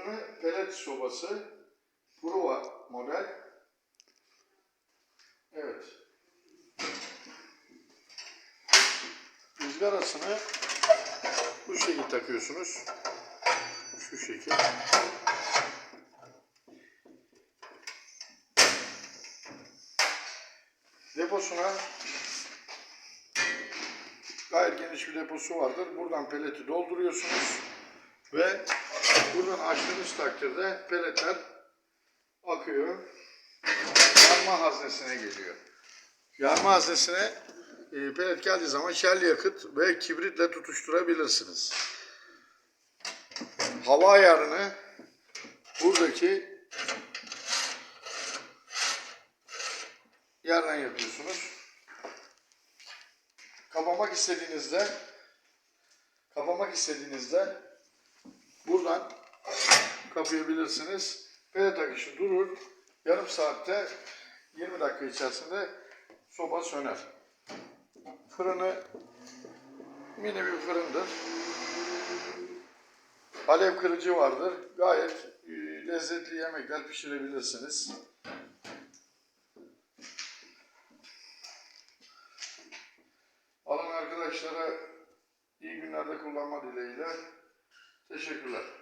Fırını pelet sobası. Prova model. Evet. Izgarasını bu şekilde takıyorsunuz. Şu şekil. Deposuna gayet geniş bir deposu vardır. Buradan peleti dolduruyorsunuz ve buradan açtığınız takdirde peletler akıyor. Yarma haznesine geliyor. Yarma haznesine e, pelet geldiği zaman şerli yakıt ve kibritle tutuşturabilirsiniz. Hava ayarını buradaki yerden yapıyorsunuz. Kapamak istediğinizde kapamak istediğinizde buradan kapayabilirsiniz. Pelet akışı durur. Yarım saatte 20 dakika içerisinde soba söner. Fırını mini bir fırındır. Alev kırıcı vardır. Gayet e, lezzetli yemekler pişirebilirsiniz. Alan arkadaşlara iyi günlerde kullanma dileğiyle. Teşekkürler.